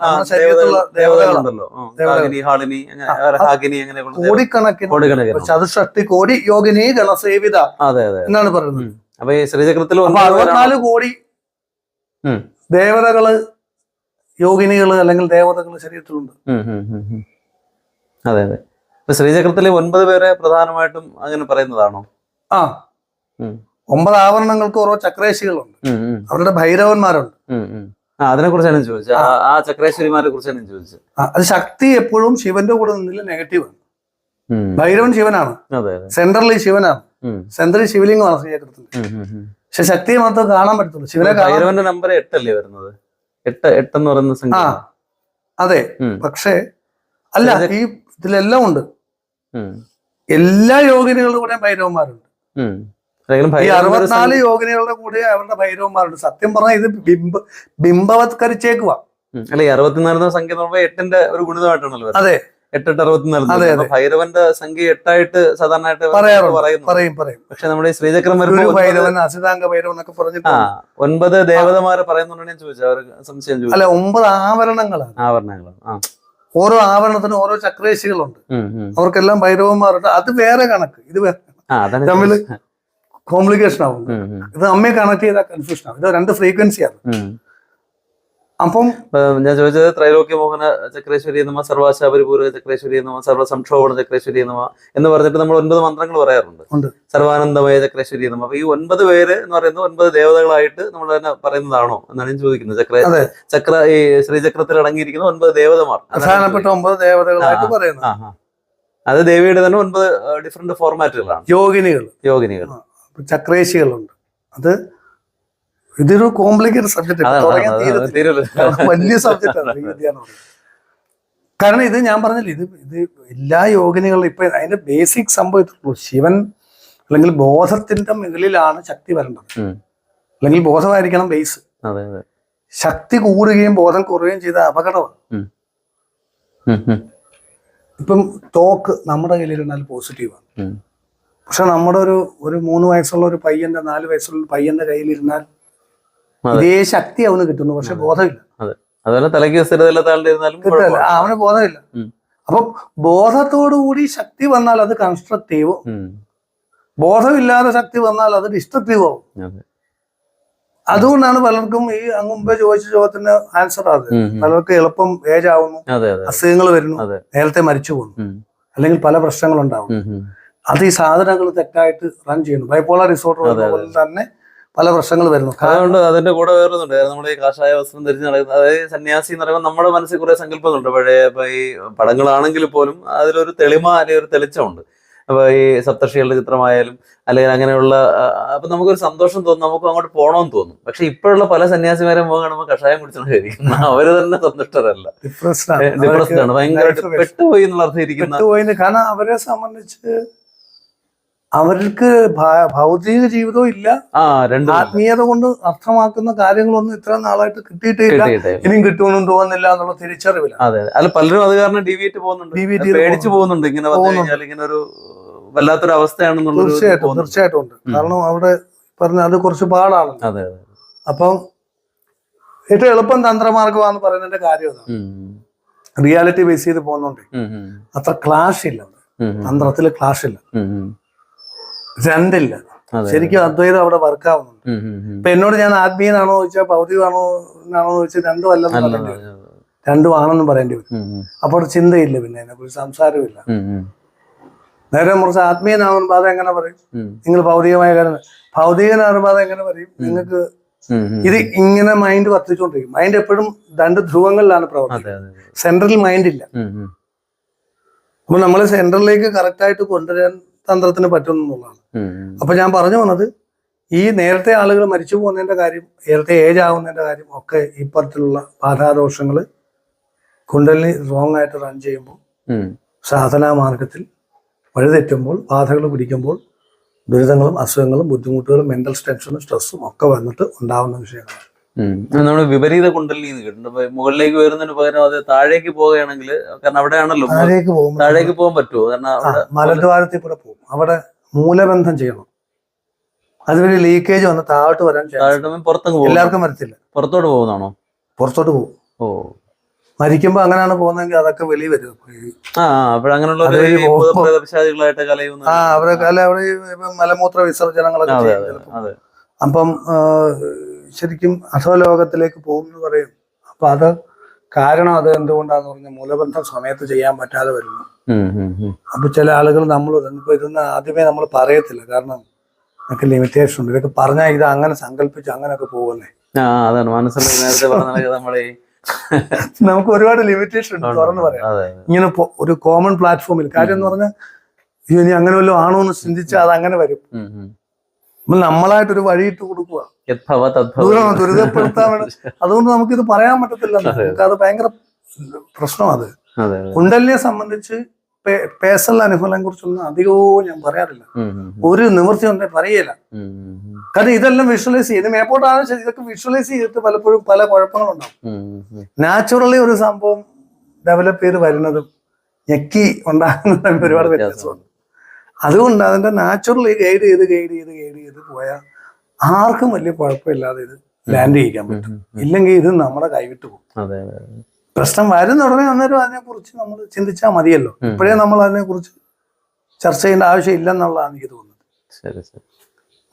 കോടിക്കണക്കിന് ചതുഷ്ടി കോടി യോഗിനി ഗണസേവിത അതെ അതെ എന്നാണ് പറയുന്നത്. അപ്പൊ ഈ ശ്രീചക്രത്തിൽ അറുപത്തിനാല് കോടി. ദേവതകൾ യോഗിനികൾ അല്ലെങ്കിൽ ദേവതകൾ ശരീരത്തിലുണ്ട്. അതെ അതെ. ഇപ്പൊ ശ്രീചക്രത്തിലെ ഒൻപത് പേരെ പ്രധാനമായിട്ടും അങ്ങനെ പറയുന്നതാണോ? ആ. ഒമ്പത് ആവരണങ്ങൾക്ക് ഓരോ ചക്രേശികളുണ്ട്. അവരുടെ ഭൈരവന്മാരുണ്ട്. അതിനെ കുറിച്ചാണ് ചോദിച്ചത്. ആ- ചക്രേശ്വരിമാരെ കുറിച്ചാണ് ചോദിച്ചത്. അത് ശക്തി എപ്പോഴും ശിവന്റെ കൂടെ നിന്നില്ല നെഗറ്റീവാണ് ആണ്. ഭൈരവൻ ശിവനാണ്. സെൻട്രലി ശിവനാണ്. സെൻട്രലി ശിവലിംഗമാണ് ഉം. പക്ഷെ ശക്തിയെ മാത്രം കാണാൻ പറ്റത്തുള്ളൂ. ശിവനെ ഭൈരവന്റെ നമ്പർ എട്ടല്ലേ വരുന്നത്? എട്ട് എട്ടെന്ന് പറയുന്ന സംഖ്യ. അതെ. പക്ഷേ അല്ല ഈ ഇതിലെല്ലാം ഉണ്ട്. എല്ലാ യോഗിനികളുടെ കൂടെ ഭൈരവന്മാരുണ്ട്. ഈ അറുപത്തിനാല് യോഗിനികളുടെ കൂടെ അവരുടെ ഭൈരവന്മാരുണ്ട്. സത്യം പറഞ്ഞാൽ ഇത് ബിംബ ബിംബവത്കരിച്ചേക്കുവാ. അല്ലെ അറുപത്തിനാല് എന്ന സംഖ്യ എട്ടിന്റെ ഒരു ഗുണിതമായിട്ടാണല്ലോ. അതെ. എട്ടെട്ട് അറുപത്തിനാല് ഭൈരവന്റെ സംഖ്യ എട്ടായിട്ട് സാധാരണയായിട്ട് പറയും പറയും. പക്ഷെ നമ്മുടെ ഈ ശ്രീചക്രം ഒൻപത് ഭൈരവൻ അസിതാംഗ ഭൈരവൻ എന്നൊക്കെ പറഞ്ഞിട്ട് ഒൻപത് ദേവതമാരെ പറയുന്നുണ്ടെന്ന് ഞാൻ ചോദിച്ചു. അവർ സംശയം ചോദിച്ചു. അല്ല ഒമ്പത് ആവരണങ്ങളാണ്. ആവരണങ്ങളാണ്. ആ. ഓരോ ആവരണത്തിനും ഓരോ ചക്രേശികളുണ്ട് അവർക്കെല്ലാം ഭൈരവന്മാരുണ്ട്. അത് വേറെ കണക്ക്. ഇത് വേറെ തമ്മിൽ കോംപ്ലിക്കേഷൻ ആവും ഉം, ഉം, ഇത് അമ്മയെ കണക്ട് ചെയ്താൽ കൺഫ്യൂഷൻ ആവും. ഇത് രണ്ട് ഫ്രീക്വൻസിയാണ്. അപ്പം ഞാൻ ചോദിച്ചത് ത്രൈലോക്യ മോഹന ചക്രേശ്വരി നമ സർവാശാപരിപൂർവ ചക്രേശ്വരി നമ സർവ സംക്ഷോഭണ ചക്രേശ്വരി നമ എന്ന് പറഞ്ഞിട്ട് നമ്മൾ ഒൻപത് മന്ത്രങ്ങൾ പറയാറുണ്ട്. സർവാനന്ദമയ ചക്രേശ്വരി നമ അപ്പൊ ഈ ഒൻപത് പേര് എന്ന് പറയുന്നത് ഒൻപത് ദേവതകളായിട്ട് നമ്മൾ തന്നെ പറയുന്നതാണോ എന്നാണ് ഞാൻ ചോദിക്കുന്നത്. ചക്ര ചക്ര ഈ ശ്രീചക്രത്തിൽ അടങ്ങിയിരിക്കുന്ന ഒൻപത് ദേവതമാർ. പ്രധാനപ്പെട്ട ഒമ്പത് ദേവതകളായിട്ട് പറയുന്നത്. അത് ദേവിയുടെ തന്നെ ഒൻപത് ഡിഫറെന്റ് ഫോർമാറ്റുകളാണ് യോഗിനികൾ. യോഗിനികൾ. ചക്രേശികളുണ്ട്. അത് ഇതൊരു കോംപ്ലിക്കേറ്റഡ് വലിയ സബ്ജക്റ്റ് ഈ പറയുന്നത് കാരണം ഇത് ഞാൻ പറഞ്ഞില്ല ഇത് ഇത് എല്ലാ യോഗിനികളും ഇപ്പൊ അതിന്റെ ബേസിക് സംഭവത്തുള്ളൂ ശിവൻ അല്ലെങ്കിൽ ബോധത്തിന്റെ മുകളിലാണ് ശക്തി വരേണ്ടത്. അല്ലെങ്കിൽ ബോധമായിരിക്കണം ബേസ് ശക്തി കൂടുകയും ബോധം കുറയുകയും ചെയ്ത അപകടമാണ്. ഇപ്പം തോക്ക് നമ്മുടെ കയ്യിലിരുന്നാൽ പോസിറ്റീവാണ് പക്ഷെ നമ്മുടെ ഒരു ഒരു മൂന്ന് വയസ്സുള്ള ഒരു പയ്യന്റെ നാല് വയസ്സുള്ള പയ്യന്റെ കയ്യിലിരുന്നാൽ. ഇതേ ശക്തി അവന് കിട്ടുന്നു. പക്ഷെ ബോധമില്ല. അതുപോലെ തലയ്ക്ക് സ്ഥിരതയില്ലാത്ത ആളുടെ ഇരുന്നാലും കിട്ടില്ല. അവന് ബോധമില്ല. അപ്പൊ ബോധത്തോടുകൂടി ശക്തി വന്നാൽ അത് കൺസ്ട്രക്റ്റീവ്. ബോധമില്ലാതെ ശക്തി വന്നാൽ അത് ഡിസ്ട്രക്റ്റീവ് ആവും അതെ. അതുകൊണ്ടാണ് പലർക്കും ഈ അങ്ങ് മുമ്പേ ചോദിച്ച ചോദ്യത്തിന് ആൻസർ അത്. പലർക്ക് എളുപ്പം ഏജ് ആവുന്നു. അസുഖങ്ങൾ വരുന്നു. നേരത്തെ മരിച്ചു പോകുന്നു അല്ലെങ്കിൽ പല പ്രശ്നങ്ങളുണ്ടാവും. അത് ഈ സാധനങ്ങൾ തെറ്റായിട്ട് റൺ ചെയ്യുന്നു. ബൈപ്പോളർ റിസോർട്ട് അതെ, തന്നെ പല പ്രശ്നങ്ങൾ വരുന്നു. അതുകൊണ്ട് അതിന്റെ കൂടെ വേറൊന്നുണ്ട് നമ്മുടെ ഈ കാഷായ വസ്ത്രം ധരിച്ച് നടക്കുന്നത് അതായത് സന്യാസി എന്ന് പറയുമ്പോൾ നമ്മുടെ മനസ്സിൽ കുറെ സങ്കല്പങ്ങളുണ്ട്. പഴയ ഈ പടങ്ങളാണെങ്കിൽ പോലും അതിലൊരു തെളിമ അല്ലെങ്കിൽ ഒരു തെളിച്ചമുണ്ട്. അപ്പൊ ഈ സപ്തർഷികളുടെ ചിത്രമായാലും അല്ലെങ്കിൽ അങ്ങനെയുള്ള അപ്പൊ നമുക്കൊരു സന്തോഷം തോന്നും നമുക്ക് അങ്ങോട്ട് പോകണമെന്ന് തോന്നും. പക്ഷെ ഇപ്പോഴുള്ള പല സന്യാസിമാരെ മുഖം കാണുമ്പോൾ കഷായം കുടിച്ചാണ് കഴിക്കുന്നത് അവർ തന്നെ സന്തുഷ്ടരല്ല. ഡിപ്രസ്ഡ് ആണ്. ഭയങ്കര ഭയങ്കരമായിട്ട് പെട്ടുപോയി എന്നുള്ള അർത്ഥം ഇരിക്കുന്ന കാരണം അവരെ സംബന്ധിച്ച് അവർക്ക് ഭൗതിക ജീവിതവും ഇല്ല. ആത്മീയത കൊണ്ട് അർത്ഥമാക്കുന്ന കാര്യങ്ങളൊന്നും ഇത്ര നാളായിട്ട് കിട്ടിയിട്ടില്ല. ഇനിയും കിട്ടുമെന്നും തോന്നുന്നില്ല എന്നുള്ള തിരിച്ചറിവില്ല അതെ. അല്ല പലരും അത് കാരണം ഡിവിയേറ്റ് പോകുന്നുണ്ട്. ഡിവിയേറ്റ് പേടിച്ചു പോകുന്നുണ്ട്. ഇങ്ങനെ ഇങ്ങനെ ഒരു വല്ലാത്തൊരു അവസ്ഥയാണെന്നുള്ള തീർച്ചയായിട്ടും. തീർച്ചയായിട്ടും ഉണ്ട്. കാരണം അവിടെ പറഞ്ഞ അത് കുറച്ച് പാടാണ് അതെ അപ്പം ഏറ്റവും എളുപ്പം തന്ത്രമാർഗമാണെന്ന് പറയുന്നതിന്റെ കാര്യം അതാണ്. റിയാലിറ്റി ബേസ് ചെയ്ത് പോകുന്നുണ്ട്. അത്ര ക്ലാഷ് ഇല്ല തന്ത്രത്തിൽ. തന്ത്രത്തിൽ ക്ലാഷ് ഇല്ല. രണ്ടില്ല. ശരിക്കും അദ്വൈതം അവിടെ വർക്ക് ആവുന്നുണ്ട് ഉം, ഉം, ഉം. ഇപ്പൊ എന്നോട് ഞാൻ ആത്മീയനാണോ ചോദിച്ചാൽ ഭൗതികമാണോ എന്നാണോ ചോദിച്ചാൽ രണ്ടും അല്ലെന്ന് അല്ല, പറയേണ്ടി വരും. രണ്ടും ആണെന്ന് പറയേണ്ടി വരും. അപ്പോൾ ചിന്തയില്ല പിന്നെ അതിനെക്കുറിച്ച് സംസാരമില്ല. ഉം, ഉം. നേരെ മുറിച്ച് ആത്മീയനാണെന്ന് അത് എങ്ങനെ പറയും? നിങ്ങൾ ഭൗതികമായ കാര്യം ഭൗതികനാകുമ്പോൾ എങ്ങനെ പറയും? നിങ്ങൾക്ക്. ഇത് ഇങ്ങനെ മൈൻഡ് വർദ്ധിച്ചുകൊണ്ടിരിക്കും മൈൻഡ് എപ്പോഴും രണ്ട് ധ്രുവങ്ങളിലാണ് പ്രവർത്തനം പ്രവർത്തിക്കുന്നത്. സെൻട്രൽ മൈൻഡ് ഇല്ല. അപ്പൊ നമ്മൾ സെൻട്രലിലേക്ക് കറക്റ്റായിട്ട് കൊണ്ടുവരാൻ തന്ത്രത്തിന് പറ്റുന്നു എന്നുള്ളതാണ്. അപ്പൊ ഞാൻ പറഞ്ഞു വന്നത് ഈ നേരത്തെ ആളുകൾ മരിച്ചു പോകുന്നതിന്റെ കാര്യം നേരത്തെ ഏജ് ആവുന്നതിന്റെ കാര്യം ഒക്കെ ഇപ്പറത്തിലുള്ള പരത്തിലുള്ള ബാധാദോഷങ്ങൾ കുണ്ടലിനി റോങ് ആയിട്ട് റൺ ചെയ്യുമ്പോൾ. സാധനാ മാർഗത്തിൽ വഴിതെറ്റുമ്പോൾ ബാധകൾ പിടിക്കുമ്പോൾ ദുരിതങ്ങളും അസുഖങ്ങളും ബുദ്ധിമുട്ടുകളും മെന്റൽ ടെൻഷനും സ്ട്രെസ്സും ഒക്കെ വന്നിട്ട് ഉണ്ടാവുന്ന വിഷയങ്ങളാണ്. നമ്മൾ വിപരീത കുണ്ടലിനി കേട്ടിട്ടുണ്ട് മുകളിലേക്ക് വരുന്നതിന് പകരം അത് താഴേക്ക് പോവുകയാണെങ്കിൽ കാരണം അവിടെയാണല്ലോ താഴേക്ക് പോകും താഴേക്ക് പോകാൻ പറ്റുമോ? കാരണം മലദ്വാരത്തിൽ കൂടെ പോകും. അവിടെ മൂലബന്ധം ചെയ്യണം. അതുവഴി ലീക്കേജ് വന്ന് താഴോട്ട് വരാൻ താഴോട്ട് പുറത്തങ്ങ് പോകും എല്ലാവർക്കും വരത്തില്ല. പുറത്തോട്ട് പോകുന്നതാണോ? പുറത്തോട്ട് പോകും. ഓ. മരിക്കുമ്പോ അങ്ങനെയാണ് പോകുന്നതെങ്കിൽ അതൊക്കെ വെളിയിൽ വരും. ആ ആ അവരൊക്കെ കല അവിടെ മലമൂത്ര വിസർജനങ്ങളൊക്കെ അപ്പം ശരിക്കും അധോലോകത്തിലേക്ക് പോകും എന്ന് പറയും. അപ്പൊ അത് കാരണം അത് എന്തുകൊണ്ടാന്ന് പറഞ്ഞ മൂലബന്ധം സമയത്ത് ചെയ്യാൻ പറ്റാതെ വരുന്നു. അപ്പൊ ചില ആളുകൾ നമ്മൾ ഇപ്പൊ ഇതൊന്നും ആദ്യമേ നമ്മൾ പറയത്തില്ല. കാരണം നമുക്ക് ലിമിറ്റേഷൻ ഉണ്ട്. ഇതൊക്കെ പറഞ്ഞാൽ ഇത് അങ്ങനെ സങ്കല്പിച്ച് അങ്ങനെയൊക്കെ പോകുന്നേ. അതാണ്. മനസ്സിൽ നേരത്തെ പറഞ്ഞ നമ്മളെ നമുക്ക് ഒരുപാട് ലിമിറ്റേഷൻ ഉണ്ട്. തുറന്ന് പറയാം. ഇങ്ങനെ ഒരു കോമൺ പ്ലാറ്റ്ഫോമിൽ കാര്യം എന്ന് പറഞ്ഞാൽ ഇനി അങ്ങനെ വല്ലതും ആണോ എന്ന് ചിന്തിച്ചാൽ അത് അങ്ങനെ വരും. നമ്മൾ നമ്മളായിട്ടൊരു വഴിയിട്ട് കൊടുക്കുക ദുരിതപ്പെടുത്താൻ അതുകൊണ്ട് നമുക്കിത് പറയാൻ പറ്റത്തില്ല. നമുക്ക് അത്. ഭയങ്കര പ്രശ്നം അത്. കുണ്ടലിനെ സംബന്ധിച്ച് പേഴ്സണൽ അനുഭവങ്ങളെ കുറിച്ചൊന്നും അധികവും ഞാൻ പറയാറില്ല. ഒരു നിവൃത്തി ഒന്നും പറയില്ല. കാരണം ഇതെല്ലാം വിഷ്വലൈസ് ചെയ്ത് മേപ്പോട്ടാണ് ഇതൊക്കെ വിഷ്വലൈസ് ചെയ്തിട്ട് പലപ്പോഴും പല കുഴപ്പങ്ങളുണ്ടാവും. നാച്ചുറലി ഒരു സംഭവം ഡെവലപ്പ് ചെയ്ത് വരുന്നതും ഞെക്കി ഉണ്ടാകുന്നതും ഒരുപാട് വ്യത്യാസമുണ്ട്. അതുകൊണ്ട് അതിന്റെ നാച്ചുറലി ഗൈഡ് ചെയ്ത് ഗൈഡ് ചെയ്ത് ഗൈഡ് ചെയ്ത് പോയാൽ ആർക്കും വലിയ കുഴപ്പമില്ലാതെ ഇത് ലാൻഡ് ചെയ്യിക്കാൻ പറ്റും. ഇല്ലെങ്കിൽ ഇത് നമ്മുടെ കൈവിട്ട് പോകും. പ്രശ്നം വരുന്ന ഉടനെ അന്നേരം അതിനെക്കുറിച്ച് നമ്മൾ ചിന്തിച്ചാൽ മതിയല്ലോ. ഇപ്പോഴേ നമ്മൾ അതിനെക്കുറിച്ച് ചർച്ച ചെയ്യേണ്ട ആവശ്യം ഇല്ലെന്നുള്ളതാണ് എനിക്ക് തോന്നുന്നത്. ശരി ശരി.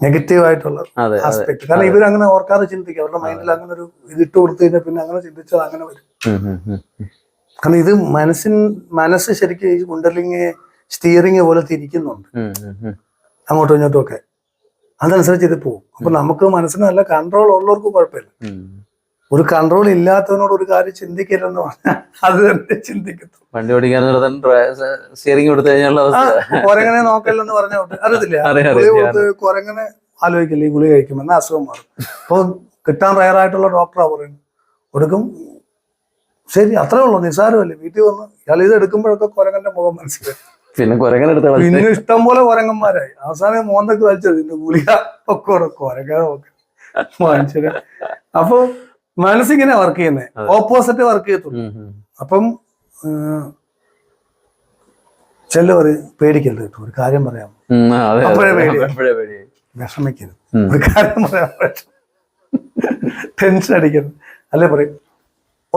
നെഗറ്റീവ് ആയിട്ടുള്ള അതെ അതെ. ആസ്പെക്ട് കാരണം ഇവരങ്ങനെ ഓർക്കാതെ ചിന്തിക്കുക അവരുടെ മൈൻഡിൽ അങ്ങനെ ഒരു ഇതിട്ട് കൊടുത്തു കഴിഞ്ഞാൽ പിന്നെ അങ്ങനെ ചിന്തിച്ചാൽ അങ്ങനെ വരും. കാരണം ഇത് മനസ്സിൻ മനസ്സ് ശരിക്കും ഈ കുണ്ടലിങ് സ്റ്റിയറിങ് പോലെ തിരിക്കുന്നുണ്ട്. അങ്ങോട്ടും ഇങ്ങോട്ടും ഒക്കെ. അതനുസരിച്ച് ഇത് പോകും. അപ്പൊ നമുക്ക് മനസ്സിന് നല്ല കൺട്രോൾ ഉള്ളവർക്ക് കുഴപ്പമില്ല. ഒരു കൺട്രോൾ ഇല്ലാത്തവനോട് ഒരു കാര്യം ചിന്തിക്കരുതെന്ന് പറഞ്ഞാൽ അത് തന്നെ ചിന്തിക്കത്തു വണ്ടി ഓടിക്കാൻ സ്റ്റിയറിംഗ് കൊടുത്തു കഴിഞ്ഞാൽ കൊരങ്ങനെ നോക്കല്ലെന്ന് പറഞ്ഞ അറിയത്തില്ല? കൊരങ്ങനെ ആലോചിക്കില്ല? ഈ ഗുളി കഴിക്കുമെന്ന് അസുഖം മാറും. അപ്പോൾ കിട്ടാൻ റയറായിട്ടുള്ള ഡോക്ടറാ പറയുന്നത്. ഒടുക്കും ശരി അത്രേ ഉള്ളൂ. നിസ്സാരമല്ലേ? വീട്ടിൽ വന്ന് ഇയാൾ ഇത് എടുക്കുമ്പോഴൊക്കെ കൊരങ്ങന്റെ മുഖം മനസ്സിലായി. പിന്നെ കുരങ്ങനെടുത്ത പിന്നെ ഇഷ്ടം പോലെ കൊരങ്ങന്മാരായി. അവസാനം മോന്തൊക്കെ വലിച്ചത് പിന്നെ ഗുളിക ഒക്കെ കൊരങ്ങനെ കുരങ്ങ നോക്ക്. മനുഷ്യരെ അപ്പൊ മനസ്സിങ്ങനെ വർക്ക് ചെയ്യുന്നേ. ഓപ്പോസിറ്റ് വർക്ക് ചെയ്യത്തുള്ളൂ. അപ്പം ചെല്ല പറയും പേടിക്കരുത് കേട്ടോ. ഒരു കാര്യം പറയാം. അപ്പോഴേ പേടി. വിഷമിക്കരുത്. ഒരു കാര്യം പറയാം. ടെൻഷൻ അടിക്കരുത്. അല്ലേ പറയും?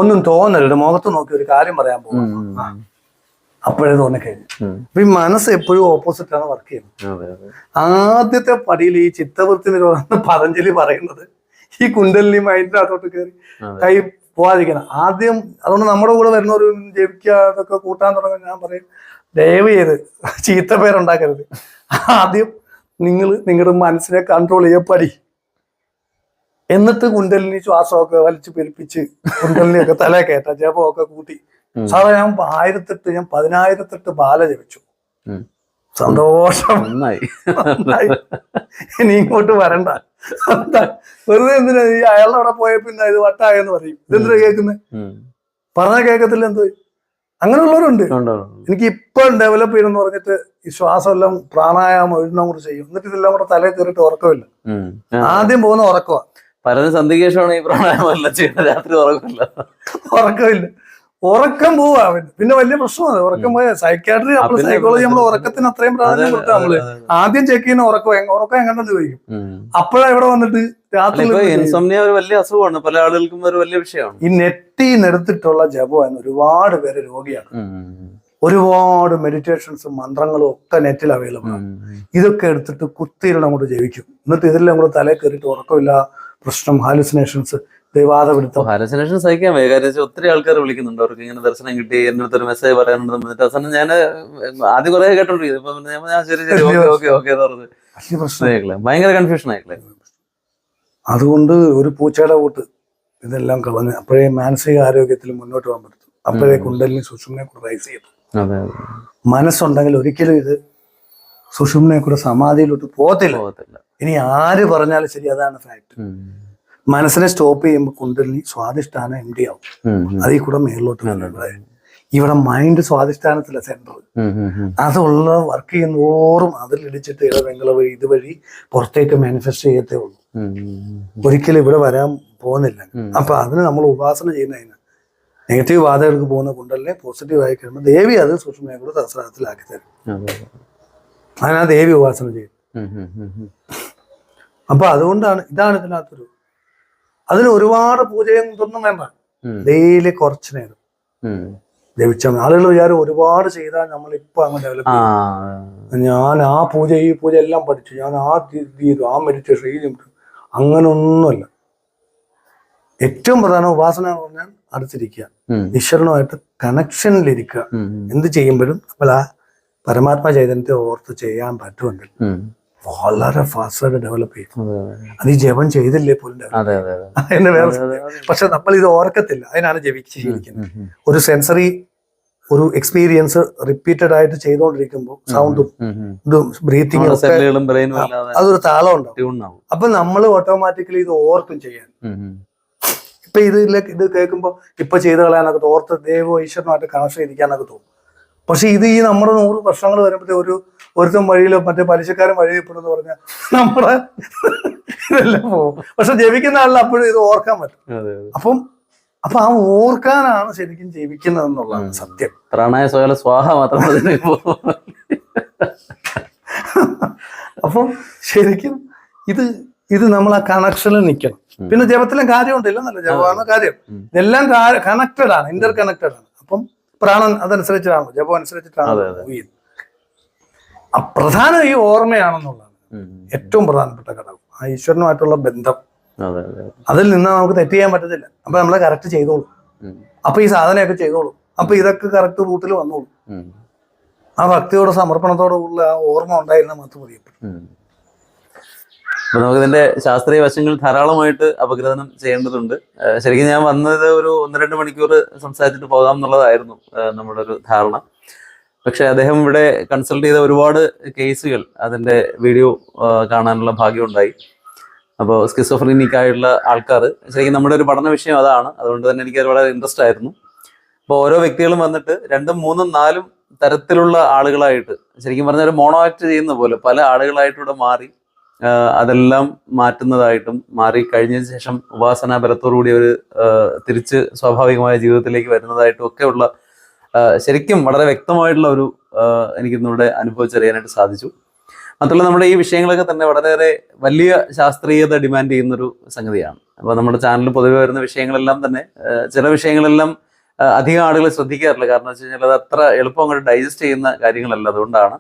ഒന്നും തോന്നരുത്. മുഖത്ത് നോക്കി ഒരു കാര്യം പറയാൻ പോകും അപ്പോഴേ തോന്നിക്കഴിഞ്ഞു കഴിഞ്ഞു. അപ്പൊ ഈ മനസ്സ് എപ്പോഴും ഓപ്പോസിറ്റ് ആണ് വർക്ക് ചെയ്യുന്നത്. ആദ്യത്തെ പടിയിൽ ഈ ചിത്തവൃത്തി നിരോധനം പതഞ്ജലി പറയുന്നത് ഈ കുണ്ടലിനി മൈൻഡിന്റെ അകത്തോട്ട് കയറി കൈ പോവാതിരിക്കണം. ആദ്യം അതുകൊണ്ട് നമ്മുടെ കൂടെ വരുന്നവർ ജപിക്കുക അതൊക്കെ കൂട്ടാൻ തുടങ്ങാൻ ഞാൻ പറയും ദയവ് ചെയ്ത് ചീത്ത പേരുണ്ടാക്കരുത് ആദ്യം നിങ്ങൾ നിങ്ങളുടെ മനസ്സിനെ കൺട്രോൾ ചെയ്യ പടി. എന്നിട്ട് കുണ്ടലിനി ശ്വാസമൊക്കെ വലിച്ചു പെരുപ്പിച്ച് കുണ്ടലിനിയൊക്കെ തല കയറ്റ ജപമൊക്കെ കൂട്ടി. സാധാരണ ഞാൻ ആയിരത്തെട്ട് ഞാൻ പതിനായിരത്തെട്ട് ബാല ജപിച്ചു. സന്തോഷം. ഇനി ഇങ്ങോട്ട് വരണ്ട? വെറുതെ എന്തിനാ ഈ അയാളുടെ അവിടെ പോയ പിന്നെ ഇത് വട്ടായെന്ന് പറയും. ഇതെന്തിനാ കേൾക്കുന്നത്. പറഞ്ഞാൽ കേൾക്കത്തില്ല എന്തോ? അങ്ങനെയുള്ളവരുണ്ട്. എനിക്ക് ഇപ്പൊ ഡെവലപ്പ് ചെയ്യണമെന്ന് പറഞ്ഞിട്ട് ഈ ശ്വാസം എല്ലാം പ്രാണായാമം എഴുതുന്ന കൂടെ ചെയ്യും. എന്നിട്ട് ഇതെല്ലാം കൂടെ തലയിൽ കയറിയിട്ട് ഉറക്കമില്ല. ആദ്യം പോകുന്ന ഉറക്കമാണ് പലരും സന്ധികേഷമാണ് ഈ പ്രാണായാമം എല്ലാം ചെയ്യുന്നത്. രാത്രി ഉറക്കമില്ല. ഉറക്കമില്ല. ഉറക്കം പോവാ. പിന്നെ പിന്നെ വലിയ പ്രശ്നമാണ്. ഉറക്കം പോയ സൈക്കാട്രി നമ്മൾ സൈക്കോളജി നമ്മൾ ഉറക്കത്തിന് അത്രയും പ്രാധാന്യം കൊടുത്താൽ നമ്മൾ. ആദ്യം ചെക്ക് ചെയ്യുന്ന ഉറക്കം ഉറക്കം എങ്ങനെയെന്ന് ചോദിക്കും. അപ്പോഴാണ് അപ്പോഴാ ഇവിടെ വന്നിട്ട് രാത്രി ഇൻസോംനിയ ഒരു വലിയ അസുഖമാണ്. പല ആളുകൾക്കും ഒരു വലിയ വിഷയമാണ്. ഈ നെറ്റി നിർത്തിട്ടുള്ള ജപമാണ് ഒരുപാട് പേര് രോഗിയാണ്. ഒരുപാട് മെഡിറ്റേഷൻസും മന്ത്രങ്ങളും ഒക്കെ നെറ്റിൽ അവൈലബിൾ ആണ്. ഇതൊക്കെ എടുത്തിട്ട് കുത്തിയിലൂടെ അങ്ങോട്ട് ജപിക്കും. എന്നിട്ട് ഇതെല്ലാം കൂടെ തലയിൽ കയറിയിട്ട് ഉറക്കമില്ല പ്രശ്നം ഹാലുസിനേഷൻസ് ഹാലസിനേഷൻ സഹിക്കാൻ വയ്യ. കാര്യം ഒത്തിരി ആൾക്കാർ വിളിക്കുന്നുണ്ട് അവർക്ക് ഇങ്ങനെ ദർശനം കിട്ടി എന്റെ അടുത്ത് ഒരു മെസ്സേജ് പറയാനുണ്ട് എന്നിട്ട് അവസാനം ഞാൻ ആദ്യം കുറെ കേട്ടോണ്ടിരിക്കുന്നു ഇപ്പൊ ഞാൻ ശരി ശരി ഓക്കെ ഓക്കെ ഓക്കെ എന്ന് പറഞ്ഞു ഭയങ്കര കൺഫ്യൂഷൻ ആയിക്കളെ. അതുകൊണ്ട് ഒരു പൂച്ചയുടെ കൂട്ട് ഇതെല്ലാം കളഞ്ഞ് അപ്പോഴേ മാനസിക ആരോഗ്യത്തിൽ മുന്നോട്ട് പോകാൻ പറ്റും അപ്പോഴേ കുണ്ടലിന് സുഷുമ്നെ കൂടെ റൈസ് ചെയ്തു മനസ്സുണ്ടെങ്കിൽ ഒരിക്കലും ഇത് സുഷുമ്നെ കൂടെ സമാധിയിലോട്ട് പോകത്തില്ല. ഇനി ആര് പറഞ്ഞാലും ശരി അതാണ് ഫാക്ട്. മനസ്സിനെ സ്റ്റോപ്പ് ചെയ്യുമ്പോൾ കുണ്ടലിനി സ്വാധിഷ്ഠാനം എം ഡി ആവും. അതിൽ കൂടെ മേളിലോട്ട് ഇവിടെ മൈൻഡ് സ്വാധിഷ്ഠാനത്തിലെ സെന്റർ. അതുള്ള വർക്ക് ചെയ്യുന്നോറും അതിലിടിച്ചിട്ട് ഇടിച്ചിട്ട് വെങ്കള വഴി ഇതുവഴി പുറത്തേക്ക് മാനിഫെസ്റ്റ് ചെയ്യത്തേ ഉള്ളൂ. ഒരിക്കലും ഇവിടെ വരാൻ പോകുന്നില്ല അപ്പൊ അതിന് നമ്മൾ ഉപാസന ചെയ്യുന്നതിന് നെഗറ്റീവ് ബാധകൾക്ക് പോകുന്ന കുണ്ടലിനെ പോസിറ്റീവ് ആയി കഴിയുമ്പോൾ ദേവി അത് സൂക്ഷ്മയെ കൂടെ സഹസ്രാരത്തിലാക്കി തരും അതെ അതെ. അതിനാ ദേവി ഉപാസന ചെയ്യും. അപ്പൊ അതുകൊണ്ടാണ് ഇതാണ് ഇതിനകത്തൊരു അതിന് ഒരുപാട് പൂജയും ഇതൊന്നും വേണ്ട ഡെയിലി കുറച്ചു നേരം. ജപിച്ചാൽ. ആളുകൾ വിചാരം ഒരുപാട് ചെയ്താൽ നമ്മൾ ഇപ്പൊ അങ്ങ് ഡെവലപ്പ് ഞാൻ ആ പൂജ ഈ പൂജ എല്ലാം പഠിച്ചു ഞാൻ ആ ചെയ്തു ആ മെഡിറ്റേഷൻ ഈ അങ്ങനെ അങ്ങനൊന്നുമല്ല ഏറ്റവും പ്രധാന ഉപാസന എന്ന് പറഞ്ഞാൽ അടുത്തിരിക്കുക. ഈശ്വരനുമായിട്ട് കണക്ഷനിലിരിക്കുക. എന്ത് ചെയ്യുമ്പോഴും നമ്മൾ ആ പരമാത്മ ചൈതന്യത്തെ ഓർത്ത് ചെയ്യാൻ പറ്റുമെങ്കിൽ. വളരെ ഫാസ്റ്റായിട്ട് ഡെവലപ്പ് ചെയ്യും അതെ ഈ ജപം ചെയ്തില്ലേ പോലും എന്നെ വേറെ. പക്ഷെ നമ്മൾ ഇത് ഓർക്കത്തില്ല. അതിനാണ് ജപിച്ച് ശീലിക്കുന്നത്. ഒരു സെൻസറി ഒരു എക്സ്പീരിയൻസ് റിപ്പീറ്റഡ് ആയിട്ട് ചെയ്തുകൊണ്ടിരിക്കുമ്പോൾ സൗണ്ടും. ഇതും ബ്രീത്തിങ്ങും അതൊരു താളം ഉണ്ടാവും. അപ്പൊ നമ്മൾ ഓട്ടോമാറ്റിക്കലി ഇത് ഓർക്കും ചെയ്യാൻ. ഇപ്പൊ ഇത് ഇത് കേൾക്കുമ്പോൾ ഇപ്പൊ ചെയ്ത് കളയാനൊക്കെ ഓർത്ത് ദൈവ ഈശ്വരനുമായിട്ട് കണക്ഷൻ ഇരിക്കാനൊക്കെ തോന്നും. പക്ഷെ ഇത് ഈ നമ്മുടെ നൂറ് വർഷങ്ങൾ വരുമ്പോഴത്തെ ഒരു ഒരുത്തം വഴിയിലോ മറ്റേ പലിശക്കാരൻ വഴിയിൽപ്പെടുന്നു പറഞ്ഞാൽ നമ്മുടെ ഇതെല്ലാം പോകും. പക്ഷെ ജപിക്കുന്ന ആളിൽ അപ്പോഴും ഇത് ഓർക്കാൻ പറ്റും. അപ്പം അപ്പൊ ആ ഓർക്കാനാണ് ശരിക്കും ജപിക്കുന്നത് എന്നുള്ളതാണ് സത്യം. പ്രാണായ സ്വയല സ്വാഹ മാത്രം അപ്പം ശരിക്കും ഇത് ഇത് നമ്മൾ ആ കണക്ഷനിൽ നിൽക്കണം. പിന്നെ ജപത്തിലും കാര്യമുണ്ട് ഇല്ലെന്നല്ല ജപമാണ് കാര്യം. ഇതെല്ലാം കണക്റ്റഡ് ആണ് ഇന്റർ കണക്റ്റഡ് ആണ്. അപ്പം പ്രാണൻ അതനുസരിച്ചിട്ടാണ് ജപം അനുസരിച്ചിട്ടാണ് അതെ. ചെയ്യുന്നത്. പ്രധാനം ഈ ഓർമ്മയാണെന്നുള്ളതാണ്. ഏറ്റവും പ്രധാനപ്പെട്ട ഘടകം ആ ഈശ്വരനുമായിട്ടുള്ള ബന്ധം. അതെ അതെ അതിൽ നിന്ന് നമുക്ക് തെറ്റ് ചെയ്യാൻ പറ്റത്തില്ല. അപ്പൊ നമ്മളെ കറക്റ്റ് ചെയ്തോളൂ. അപ്പൊ ഈ സാധനയൊക്കെ ചെയ്തോളൂ. അപ്പൊ ഇതൊക്കെ കറക്റ്റ് റൂട്ടിൽ വന്നോളൂ. ആ ഭക്തിയോടെ സമർപ്പണത്തോടുള്ള ആ ഓർമ്മ ഉണ്ടായിരുന്ന മാത്രം മതി ഉം. അപ്പൊ നമുക്ക് ഇതിന്റെ ശാസ്ത്രീയ വശങ്ങൾ ധാരാളമായിട്ട് അപഗ്രഥനം ചെയ്യേണ്ടതുണ്ട്. ശരിക്കും ഞാൻ വന്നത് ഒരു ഒന്ന് രണ്ട് മണിക്കൂർ സംസാരിച്ചിട്ട് പോകാം എന്നുള്ളതായിരുന്നു നമ്മുടെ ഒരു ധാരണ. പക്ഷെ അദ്ദേഹം ഇവിടെ കൺസൾട്ട് ചെയ്ത ഒരുപാട് കേസുകൾ അതിന്റെ വീഡിയോ കാണാനുള്ള ഭാഗ്യം ഉണ്ടായി അപ്പോൾ സ്കിസോഫ്രീനിക്കായുള്ള ആൾക്കാർ ശരിക്കും നമ്മുടെ ഒരു പഠന വിഷയം അതാണ്. അതുകൊണ്ട് തന്നെ എനിക്ക് അത് വളരെ ഇൻട്രസ്റ്റ് ആയിരുന്നു. അപ്പോൾ ഓരോ വ്യക്തികളും വന്നിട്ട് രണ്ടും മൂന്നും നാലും തരത്തിലുള്ള ആളുകളായിട്ട് ശരിക്കും പറഞ്ഞാൽ മോണോ ആക്ട് ചെയ്യുന്ന പോലെ പല ആളുകളായിട്ട് ഇവിടെ മാറി അതെല്ലാം മാറ്റുന്നതായിട്ടും മാറി കഴിഞ്ഞതിന് ശേഷം ഉപാസനാ ബലത്തോടുകൂടി ഒരു തിരിച്ച് സ്വാഭാവികമായ ജീവിതത്തിലേക്ക് വരുന്നതായിട്ടും ഒക്കെയുള്ള ശരിക്കും വളരെ വ്യക്തമായിട്ടുള്ള ഒരു എനിക്കിന്നിവിടെ അനുഭവിച്ചറിയാനായിട്ട് സാധിച്ചു. മാത്രമല്ല നമ്മുടെ ഈ വിഷയങ്ങളൊക്കെ തന്നെ വളരെയേറെ വലിയ ശാസ്ത്രീയത ഡിമാൻഡ് ചെയ്യുന്നൊരു സംഗതിയാണ്. അപ്പോൾ നമ്മുടെ ചാനലിൽ പൊതുവെ വരുന്ന വിഷയങ്ങളെല്ലാം തന്നെ ചില വിഷയങ്ങളെല്ലാം അധികം ആളുകൾ ശ്രദ്ധിക്കാറില്ല. കാരണം വെച്ച് കഴിഞ്ഞാൽ അത് അത്ര എളുപ്പം അങ്ങോട്ട് ഡൈജസ്റ്റ് ചെയ്യുന്ന കാര്യങ്ങളല്ല. അതുകൊണ്ടാണ്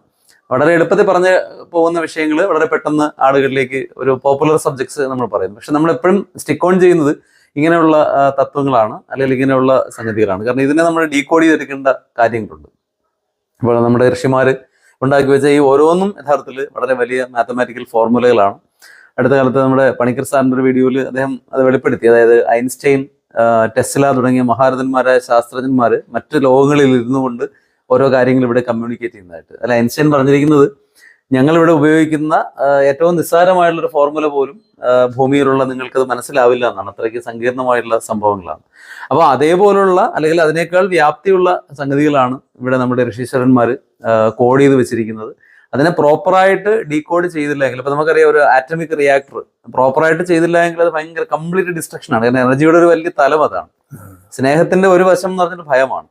വളരെ എളുപ്പത്തിൽ പറഞ്ഞ് പോകുന്ന വിഷയങ്ങൾ വളരെ പെട്ടെന്ന് ആളുകളിലേക്ക് ഒരു പോപ്പുലർ സബ്ജക്ട്സ് നമ്മൾ പറയുന്നു പക്ഷെ നമ്മൾ എപ്പോഴും സ്റ്റിക്ക് ഓൺ ചെയ്യുന്നത് ഇങ്ങനെയുള്ള തത്വങ്ങളാണ് അല്ലെങ്കിൽ ഇങ്ങനെയുള്ള സംഗതികളാണ്. കാരണം ഇതിനെ നമ്മൾ ഡീകോഡ് ചെയ്തെടുക്കേണ്ട കാര്യങ്ങളുണ്ട്. അപ്പോൾ നമ്മുടെ ഋഷിമാർ ഉണ്ടാക്കി വെച്ച ഈ ഓരോന്നും യഥാർത്ഥത്തിൽ വളരെ വലിയ മാത്തമാറ്റിക്കൽ ഫോർമുലകളാണ് അടുത്ത കാലത്ത് നമ്മുടെ പണിക്കർ സാറിന്റെ ഒരു വീഡിയോയിൽ അദ്ദേഹം അത് വെളിപ്പെടുത്തി. അതായത് ഐൻസ്റ്റൈൻ ടെസ്ല തുടങ്ങിയ മഹാരഥന്മാരായ ശാസ്ത്രജ്ഞന്മാർ മറ്റു ലോകങ്ങളിൽ ഇരുന്നു കൊണ്ട് ഓരോ കാര്യങ്ങൾ ഇവിടെ കമ്മ്യൂണിക്കേറ്റ് ചെയ്യുന്നതായിട്ട്. അല്ല ഐൻസ്റ്റൈൻ പറഞ്ഞിരിക്കുന്നത് ഞങ്ങളിവിടെ ഉപയോഗിക്കുന്ന ഏറ്റവും നിസ്സാരമായുള്ളൊരു ഫോർമുല പോലും ഭൂമിയിലുള്ള നിങ്ങൾക്കത് മനസ്സിലാവില്ല എന്നാണ്. അത്രയ്ക്ക് സങ്കീർണമായിട്ടുള്ള സംഭവങ്ങളാണ്. അപ്പോൾ അതേപോലുള്ള അല്ലെങ്കിൽ അതിനേക്കാൾ വ്യാപ്തിയുള്ള സംഗതികളാണ് ഇവിടെ നമ്മുടെ ഋഷീശ്വരന്മാർ കോഡ് ചെയ്ത് വെച്ചിരിക്കുന്നത്. അതിനെ പ്രോപ്പറായിട്ട് ഡീകോഡ് ചെയ്തില്ലെങ്കിൽ ഇപ്പൊ നമുക്കറിയാം ഒരു ആറ്റമിക് റിയാക്ടർ പ്രോപ്പറായിട്ട് ചെയ്തില്ല എങ്കിൽ അത് ഭയങ്കര കംപ്ലീറ്റ് ഡിസ്ട്രക്ഷൻ ആണ്. കാരണം എനർജിയുടെ ഒരു വലിയ തലം അതാണ്. സ്നേഹത്തിന്റെ ഒരു വശം എന്ന് പറഞ്ഞിട്ട് ഭയമാണ്.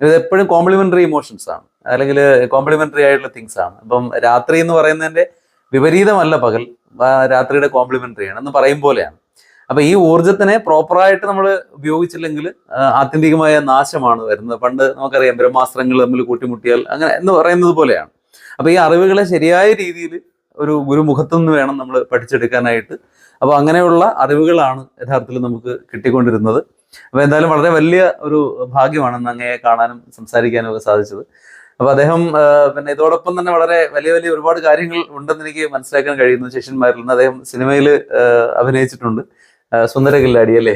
ഇത് എപ്പോഴും കോംപ്ലിമെന്ററി ഇമോഷൻസ് ആണ്. അല്ലെങ്കിൽ കോംപ്ലിമെന്ററി ആയിട്ടുള്ള തിങ്സ് ആണ്. അപ്പം രാത്രി എന്ന് പറയുന്നതിന്റെ വിപരീതമല്ല പകൽ. രാത്രിയുടെ കോംപ്ലിമെന്ററി ആണ് എന്ന് പറയും പോലെയാണ്. അപ്പൊ ഈ ഊർജത്തിനെ പ്രോപ്പറായിട്ട് നമ്മൾ ഉപയോഗിച്ചില്ലെങ്കിൽ ആത്യന്തികമായ നാശമാണ് വരുന്നത്. പണ്ട് നമുക്കറിയാം ബ്രഹ്മാസ്ത്രങ്ങൾ തമ്മിൽ കൂട്ടിമുട്ടിയാൽ അങ്ങനെ എന്ന് പറയുന്നത് പോലെയാണ്. അപ്പൊ ഈ അറിവുകളെ ശരിയായ രീതിയിൽ ഒരു ഗുരുമുഖത്തു നിന്ന് വേണം നമ്മൾ പഠിച്ചെടുക്കാനായിട്ട്. അപ്പോൾ അങ്ങനെയുള്ള അറിവുകളാണ് യഥാർത്ഥത്തിൽ നമുക്ക് കിട്ടിക്കൊണ്ടിരുന്നത്. അപ്പോൾ എന്തായാലും വളരെ വലിയ ഒരു ഭാഗ്യമാണ് അങ്ങയെ കാണാനും സംസാരിക്കാനും ഒക്കെ സാധിച്ചത്. അപ്പോൾ അദ്ദേഹം പിന്നെ ഇതോടൊപ്പം തന്നെ വളരെ വലിയ വലിയ ഒരുപാട് കാര്യങ്ങൾ ഉണ്ടെന്ന് എനിക്ക് മനസ്സിലാക്കാൻ കഴിയുന്നു ശിഷ്യന്മാരിൽ നിന്ന്. അദ്ദേഹം സിനിമയിൽ അഭിനയിച്ചിട്ടുണ്ട്. സുന്ദര കില്ലാടി അല്ലേ?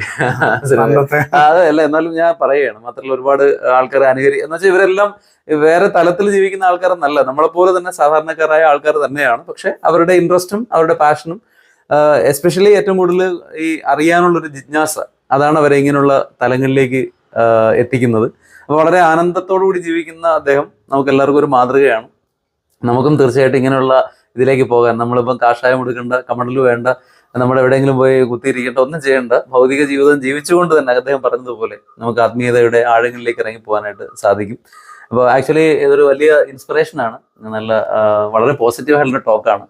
അതെ അല്ല? എന്നാലും ഞാൻ പറയുകയാണ് മാത്രമല്ല ഒരുപാട് ആൾക്കാരെ അനുകരി എന്ന് വെച്ചാൽ ഇവരെല്ലാം വേറെ തലത്തിൽ ജീവിക്കുന്ന ആൾക്കാരെന്നല്ല നമ്മളെപ്പോലെ തന്നെ സാധാരണക്കാരായ ആൾക്കാർ തന്നെയാണ്. പക്ഷെ അവരുടെ ഇൻട്രസ്റ്റും അവരുടെ പാഷനും എസ്പെഷ്യലി ഏറ്റവും കൂടുതൽ ഈ അറിയാനുള്ളൊരു ജിജ്ഞാസ അതാണ് അവരെ ഇങ്ങനെയുള്ള തലങ്ങളിലേക്ക് എത്തിക്കുന്നത്. അപ്പോൾ വളരെ ആനന്ദത്തോടു കൂടി ജീവിക്കുന്ന അദ്ദേഹം നമുക്ക് എല്ലാവർക്കും ഒരു മാതൃകയാണ്. നമുക്കും തീർച്ചയായിട്ടും ഇങ്ങനെയുള്ള ഇതിലേക്ക് പോകാൻ നമ്മളിപ്പം കാഷായം എടുക്കേണ്ട കമണ്ടൽ വേണ്ട നമ്മൾ എവിടെയെങ്കിലും പോയി കുത്തിയിരിക്കേണ്ട ഒന്നും ചെയ്യേണ്ട ഭൗതിക ജീവിതം ജീവിച്ചുകൊണ്ട് തന്നെ അദ്ദേഹം പറഞ്ഞതുപോലെ നമുക്ക് ആത്മീയതയുടെ ആഴങ്ങളിലേക്ക് ഇറങ്ങി പോകാനായിട്ട് സാധിക്കും. അപ്പോൾ ആക്ച്വലി ഇതൊരു വലിയ ഇൻസ്പിറേഷനാണ് നല്ല വളരെ പോസിറ്റീവ് ആയിട്ടുള്ള ടോക്കാണ്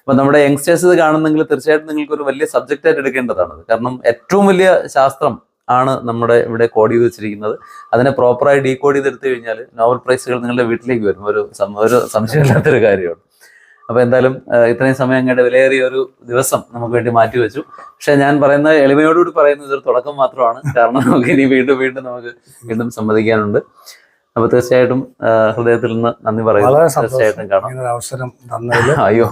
അപ്പോൾ നമ്മുടെ യങ്സ്റ്റേഴ്സ് ഇത് കാണുന്നെങ്കിൽ തീർച്ചയായിട്ടും നിങ്ങൾക്ക് ഒരു വലിയ സബ്ജക്റ്റായിട്ട് എടുക്കേണ്ടതാണ്. കാരണം ഏറ്റവും വലിയ ശാസ്ത്രം ആണ് നമ്മുടെ ഇവിടെ കോഡ് ചെയ്ത് വെച്ചിരിക്കുന്നത്. അതിനെ പ്രോപ്പറായി ഡീകോഡ് ചെയ്തെടുത്തു കഴിഞ്ഞാൽ നോവൽ പ്രൈസുകൾ നിങ്ങളുടെ വീട്ടിലേക്ക് വരും. ഒരു ഒരു സംശയമില്ലാത്തൊരു കാര്യമാണ്. അപ്പോൾ എന്തായാലും ഇത്രയും സമയം അങ്ങയുടെ വിലയേറിയ ഒരു ദിവസം നമുക്ക് വേണ്ടി മാറ്റി വെച്ചു. പക്ഷെ ഞാൻ പറയുന്ന എളിമയോടുകൂടി പറയുന്നത് ഇതൊരു തുടക്കം മാത്രമാണ്. കാരണം നമുക്ക് ഇനി വീണ്ടും വീണ്ടും നമുക്ക് വീണ്ടും സംവദിക്കാനുണ്ട്. അപ്പൊ തീർച്ചയായിട്ടും ഹൃദയത്തിൽ നിന്ന് നന്ദി പറയുന്നു. തീർച്ചയായിട്ടും കാണാം. അവസരം അയ്യോ.